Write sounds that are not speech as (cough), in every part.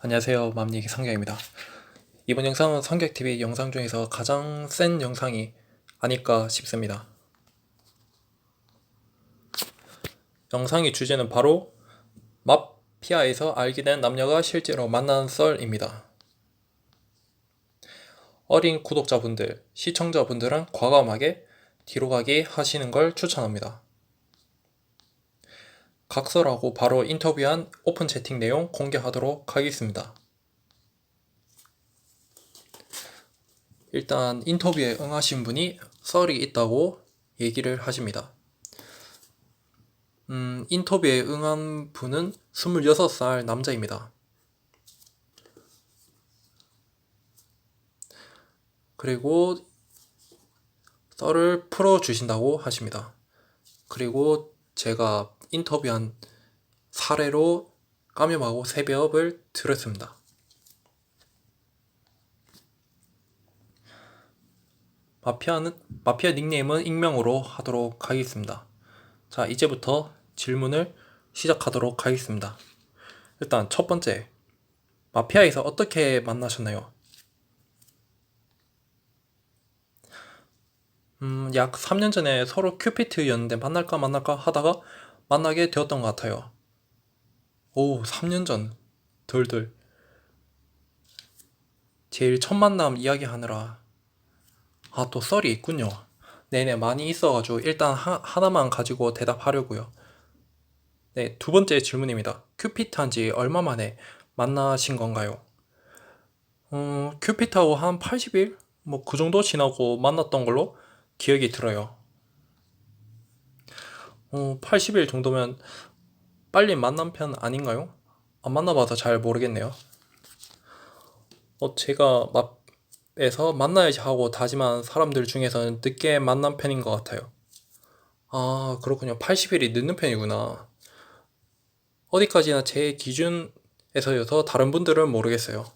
안녕하세요. 맘얘기 성경입니다. 이번 영상은 성격TV 영상 중에서 가장 센 영상이 아닐까 싶습니다. 영상의 주제는 바로 마피아에서 알게 된 남녀가 실제로 만난 썰입니다. 어린 구독자분들, 시청자분들은 과감하게 뒤로 가기 하시는 걸 추천합니다. 각설하고 바로 인터뷰한 오픈 채팅 내용 공개하도록 하겠습니다. 일단 인터뷰에 응하신 분이 썰이 있다고 얘기를 하십니다. 음, 인터뷰에 응한 분은 26살 남자입니다. 그리고 썰을 풀어주신다고 하십니다. 그리고 제가 인터뷰한 사례로 감염하고 세배업을 들었습니다. 마피아는 마피아 닉네임은 익명으로 하도록 하겠습니다. 자, 이제부터 질문을 시작하도록 하겠습니다. 일단 첫 번째, 마피아에서 어떻게 만나셨나요? 음, 약 3년 전에 서로 큐피트였는데 만날까 말까 하다가 만나게 되었던 것 같아요. 오, 3년 전. 덜덜. 제일 첫 만남 이야기하느라. 아, 또 썰이 있군요. 네네, 많이 있어가지고 일단 하, 하나만 가지고 대답하려고요. 네, 두 번째 질문입니다. 큐피트 한 지 얼마 만에 만나신 건가요? 어, 큐피트하고 한 80일? 뭐 그 정도 지나고 만났던 걸로 기억이 들어요. 어, 80일 정도면 빨리 만난 편 아닌가요? 안 만나봐서 잘 모르겠네요. 어, 제가 맙에서 만나야지 하고 다짐한 사람들 중에서는 늦게 만난 편인 것 같아요. 아, 그렇군요. 80일이 늦는 편이구나. 어디까지나 제 기준에서여서 다른 분들은 모르겠어요.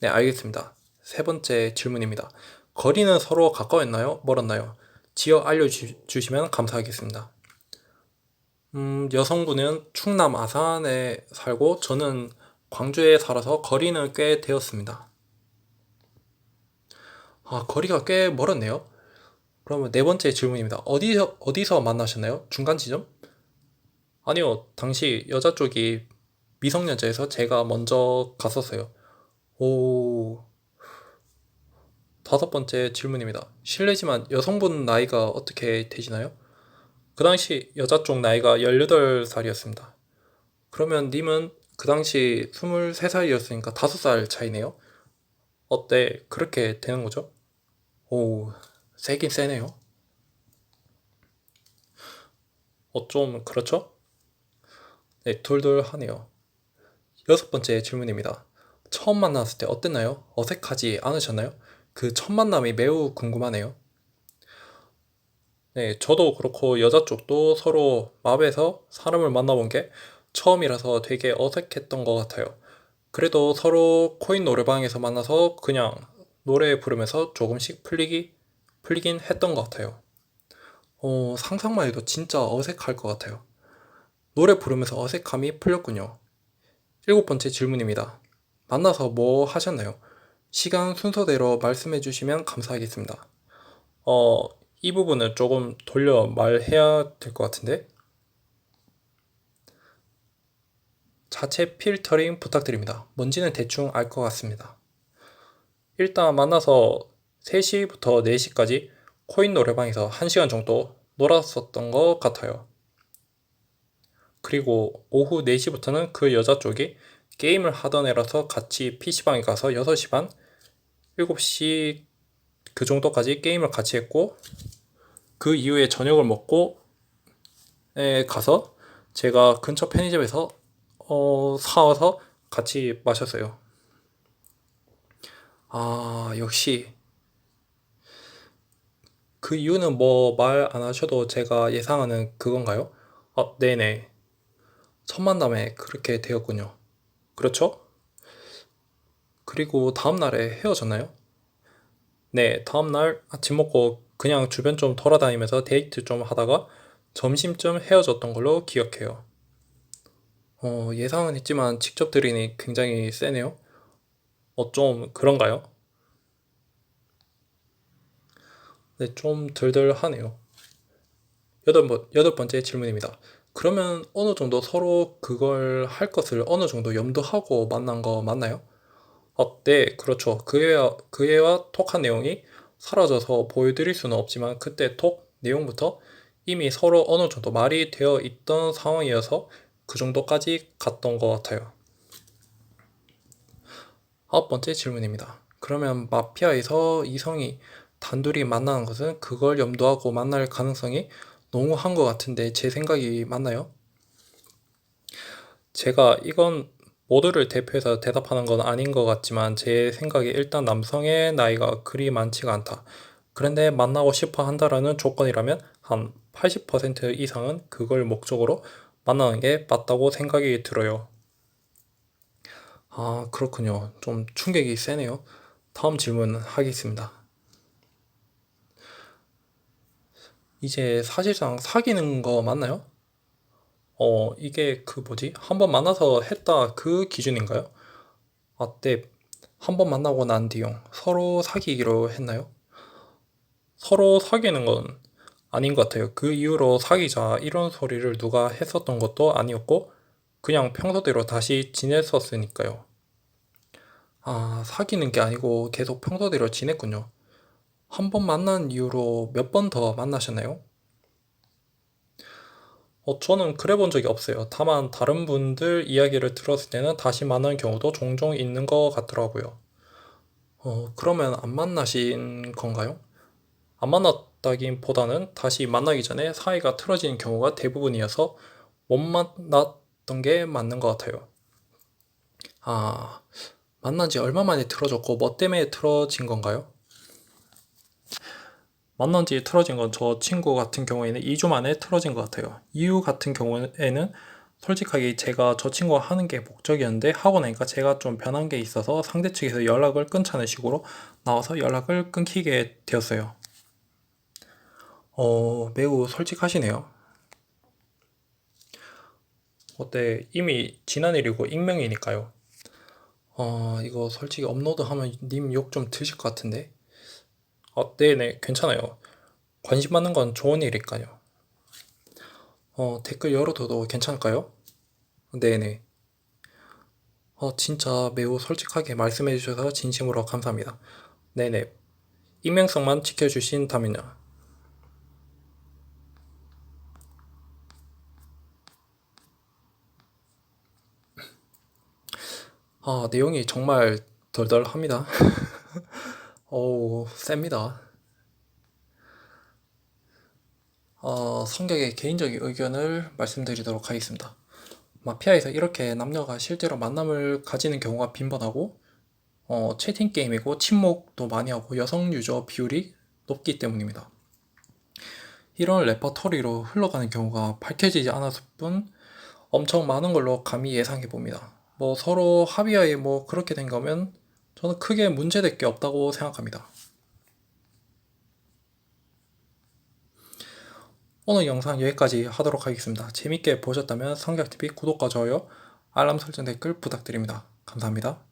네, 알겠습니다. 세 번째 질문입니다. 거리는 서로 가까웠나요? 멀었나요? 지역 알려주시면 감사하겠습니다. 음, 여성분은 충남 아산에 살고 저는 광주에 살아서 거리는 꽤 되었습니다. 아, 거리가 꽤 멀었네요. 그러면 네 번째 질문입니다. 어디서, 어디서 만나셨나요? 중간 지점? 아니요, 당시 여자 쪽이 미성년자여서 제가 먼저 갔었어요. 오, 다섯 번째 질문입니다. 실례지만 여성분 나이가 어떻게 되시나요? 그 당시 여자 쪽 나이가 18살이었습니다. 그러면 님은 그 당시 23살이었으니까 5살 차이네요? 어때? 그렇게 되는 거죠? 오, 세긴 세네요. 어, 좀 그렇죠? 네, 돌돌하네요. 여섯 번째 질문입니다. 처음 만났을 때 어땠나요? 어색하지 않으셨나요? 그 첫 만남이 매우 궁금하네요. 네, 저도 그렇고 여자 쪽도 서로 맙에서 사람을 만나본 게 처음이라서 되게 어색했던 것 같아요. 그래도 서로 코인 노래방에서 만나서 그냥 노래 부르면서 조금씩 풀리기, 풀리긴 했던 것 같아요. 어, 상상만 해도 진짜 어색할 것 같아요. 노래 부르면서 어색함이 풀렸군요. 일곱 번째 질문입니다. 만나서 뭐 하셨나요? 시간 순서대로 말씀해 주시면 감사하겠습니다. 어, 이 부분을 조금 돌려 말해야 될 것 같은데. 자체 필터링 부탁드립니다. 뭔지는 대충 알 것 같습니다. 일단 만나서 3시부터 4시까지 코인 노래방에서 1시간 정도 놀았었던 것 같아요. 그리고 오후 4시부터는 그 여자 쪽이 게임을 하던 애라서 같이 PC방에 가서 6시 반, 7시 그 정도까지 게임을 같이 했고 그 이후에 저녁을 먹고 에 가서 제가 근처 편의점에서 어, 사와서 같이 마셨어요. 아, 역시 그 이유는 뭐 말 안 하셔도 제가 예상하는 그건가요? 아, 네네. 첫 만남에 그렇게 되었군요. 그렇죠? 그리고 다음날에 헤어졌나요? 네, 다음날 아침 먹고 그냥 주변 좀 돌아다니면서 데이트 좀 하다가 점심쯤 헤어졌던 걸로 기억해요. 어, 예상은 했지만 직접 들으니 굉장히 세네요. 어, 좀 그런가요? 네, 좀 덜덜하네요. 여덟, 번, 여덟 번째 질문입니다. 그러면 어느 정도 서로 그걸 할 것을 어느 정도 염두하고 만난 거 맞나요? 어, 네, 그렇죠. 그 애와, 그 애와 톡한 내용이 사라져서 보여드릴 수는 없지만 그때 톡 내용부터 이미 서로 어느 정도 말이 되어 있던 상황이어서 그 정도까지 갔던 것 같아요. 아홉 번째 질문입니다. 그러면 마피아에서 이성이 단둘이 만나는 것은 그걸 염두하고 만날 가능성이 너무 한 것 같은데 제 생각이 맞나요? 제가 이건 모두를 대표해서 대답하는 건 아닌 것 같지만 제 생각에 일단 남성의 나이가 그리 많지가 않다. 그런데 만나고 싶어 한다라는 조건이라면 한 80% 이상은 그걸 목적으로 만나는 게 맞다고 생각이 들어요. 아, 그렇군요. 좀 충격이 세네요. 다음 질문 하겠습니다. 이제 사실상 사귀는 거 맞나요? 어, 이게 그 뭐지? 한 번 만나서 했다 그 기준인가요? 아, 네. 한 번 만나고 난 뒤요. 서로 사귀기로 했나요? 서로 사귀는 건 아닌 것 같아요. 그 이후로 사귀자 이런 소리를 누가 했었던 것도 아니었고, 그냥 평소대로 다시 지냈었으니까요. 아, 사귀는 게 아니고 계속 평소대로 지냈군요. 한 번 만난 이후로 몇 번 더 만나셨나요? 어, 저는 그래 본 적이 없어요. 다만 다른 분들 이야기를 들었을 때는 다시 만나는 경우도 종종 있는 것 같더라고요. 어, 그러면 안 만나신 건가요? 안 만났다기보다는 다시 만나기 전에 사이가 틀어지는 경우가 대부분이어서 못 만났던 게 맞는 것 같아요. 아, 만난 지 얼마 만에 틀어졌고 뭐 때문에 틀어진 건가요? 만난 지 틀어진 건 저 친구 같은 경우에는 2주 만에 틀어진 것 같아요. 이유 같은 경우에는 솔직하게 제가 저 친구가 하는 게 목적이었는데 하고 나니까 제가 좀 변한 게 있어서 상대 측에서 연락을 끊자는 식으로 나와서 연락을 끊기게 되었어요. 어, 매우 솔직하시네요. 어때? 이미 지난 일이고 익명이니까요. 어, 이거 솔직히 업로드하면 님 욕 좀 드실 것 같은데? 어, 네네, 괜찮아요. 관심 받는 건 좋은 일이니까요. 어, 댓글 열어둬도 괜찮을까요? 네네. 어, 진짜 매우 솔직하게 말씀해 주셔서 진심으로 감사합니다. 네네. 익명성만 지켜주신다면요. 아, 내용이 정말 덜덜합니다. (laughs) 어우, 셉니다. 어, 성격의 개인적인 의견을 말씀드리도록 하겠습니다. 마피아에서 이렇게 남녀가 실제로 만남을 가지는 경우가 빈번하고, 어, 채팅 게임이고 침묵도 많이 하고 여성 유저 비율이 높기 때문입니다. 이런 레퍼토리로 흘러가는 경우가 밝혀지지 않았을 뿐 엄청 많은 걸로 감히 예상해 봅니다. 뭐 서로 합의하에 뭐 그렇게 된 거면 저는 크게 문제될 게 없다고 생각합니다. 오늘 영상 여기까지 하도록 하겠습니다. 재밌게 보셨다면 성격TV 구독과 좋아요, 알람 설정 댓글 부탁드립니다. 감사합니다.